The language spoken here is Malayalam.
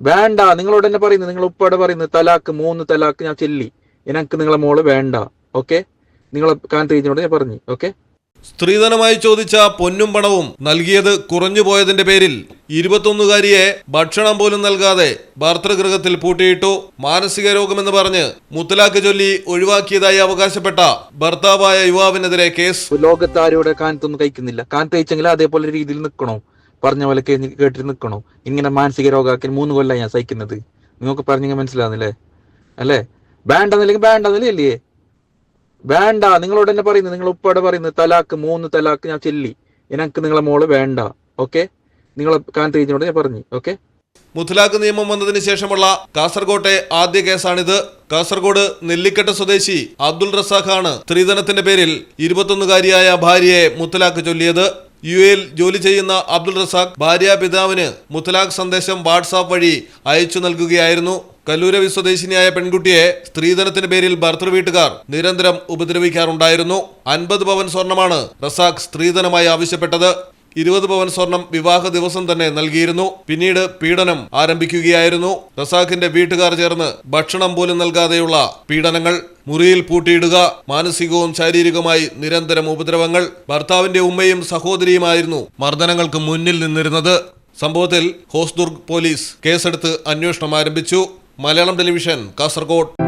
വേണ്ട നിങ്ങളോട് തന്നെ പറയുന്നത് നിങ്ങൾ ഉപ്പയുടെ പറയുന്നത് തലാക്ക് മൂന്ന് തലാക്ക് ഞാൻ ചെല്ലി. എനിക്ക് നിങ്ങളെ മോൾ വേണ്ട ഓക്കെ? നിങ്ങളെ കാന്തേജിനോട് ഞാൻ പറഞ്ഞു ഓക്കെ? സ്ത്രീധനമായി ചോദിച്ച പൊന്നും പണവും നൽകിയത് കുറഞ്ഞു പോയതിന്റെ പേരിൽ ഇരുപത്തൊന്നുകാരിയെ ഭക്ഷണം പോലും നൽകാതെ ഭർത്തൃഗൃഹത്തിൽ പൂട്ടിയിട്ടു മാനസിക രോഗമെന്ന് പറഞ്ഞ് മുത്തലാഖ് ചൊല്ലി ഒഴിവാക്കിയതായി അവകാശപ്പെട്ട ഭർത്താവായ യുവാവിനെതിരെ കേസ്. ലോകത്താരോടെ കാനത്തൊന്നും കഴിക്കുന്നില്ല. കാനത്ത് കഴിച്ചെങ്കിൽ അതേപോലെ രീതിയിൽ നിൽക്കണോ പറഞ്ഞ പോലെ കേട്ടിട്ട് നിൽക്കണോ ഇങ്ങനെ മാനസിക രോഗാക്കി മൂന്ന് കൊല്ലം ഞാൻ സഹിക്കുന്നത്. നിങ്ങൾക്ക് പറഞ്ഞെങ്കിൽ മനസ്സിലാവുന്നില്ലേ? അല്ലേ? വേണ്ടെന്നില്ലെങ്കിൽ വേണ്ടെന്നില്ലേ വേണ്ട നിങ്ങളോട് തന്നെ പറയുന്നത് നിങ്ങൾ ഉപ്പയുടെ പറയുന്നത് തലാക്ക് മൂന്ന് തലാക്ക് ഞാൻ ചെല്ലി. എനിക്ക് നിങ്ങളെ മോൾ വേണ്ട. ഓക്കെ? നിങ്ങളെ കാന്തീജിനോട് ഞാൻ പറഞ്ഞു. ഓക്കെ? മുത്തലാഖ് നിയമം വന്നതിന് ശേഷമുള്ള കാസർകോട്ടെ ആദ്യ കേസാണിത്. കാസർഗോഡ് നെല്ലിക്കട്ട സ്വദേശി അബ്ദുൾ റസാഖാണ് സ്ത്രീധനത്തിന്റെ പേരിൽ ഇരുപത്തൊന്നുകാരിയായ ഭാര്യയെ മുത്തലാഖ് ചൊല്ലിയത്. യു എയിൽ ജോലി ചെയ്യുന്ന അബ്ദുൾ റസാഖ് ഭാര്യ പിതാവിന് മുത്തലാഖ് സന്ദേശം വാട്സാപ്പ് വഴി അയച്ചു നൽകുകയായിരുന്നു. കല്ലൂരവി സ്വദേശിനിയായ പെൺകുട്ടിയെ സ്ത്രീധനത്തിന്റെ പേരിൽ ഭർത്തൃ വീട്ടുകാർ നിരന്തരം ഉപദ്രവിക്കാറുണ്ടായിരുന്നു. അൻപത് പവൻ സ്വർണമാണ് റസാഖ് സ്ത്രീധനമായി ആവശ്യപ്പെട്ടത്. ഇരുപത് പവൻ സ്വർണം വിവാഹ ദിവസം തന്നെ നൽകിയിരുന്നു. പിന്നീട് പീഡനം ആരംഭിക്കുകയായിരുന്നു. റസാഖിന്റെ വീട്ടുകാർ ചേർന്ന് ഭക്ഷണം പോലും നൽകാതെയുള്ള പീഡനങ്ങൾ മുറിയിൽ പൂട്ടിയിടുക മാനസികവും ശാരീരികവുമായി നിരന്തരം ഉപദ്രവങ്ങൾ ഭർത്താവിന്റെ ഉമ്മയും സഹോദരിയുമായിരുന്നു മർദ്ദനങ്ങൾക്ക് മുന്നിൽ നിന്നിരുന്നത്. സംഭവത്തിൽ ഹോസ്ദുർഗ് പോലീസ് കേസെടുത്ത് അന്വേഷണം ആരംഭിച്ചു. മലയാളം ടെലിവിഷൻ കാസർഗോഡ്.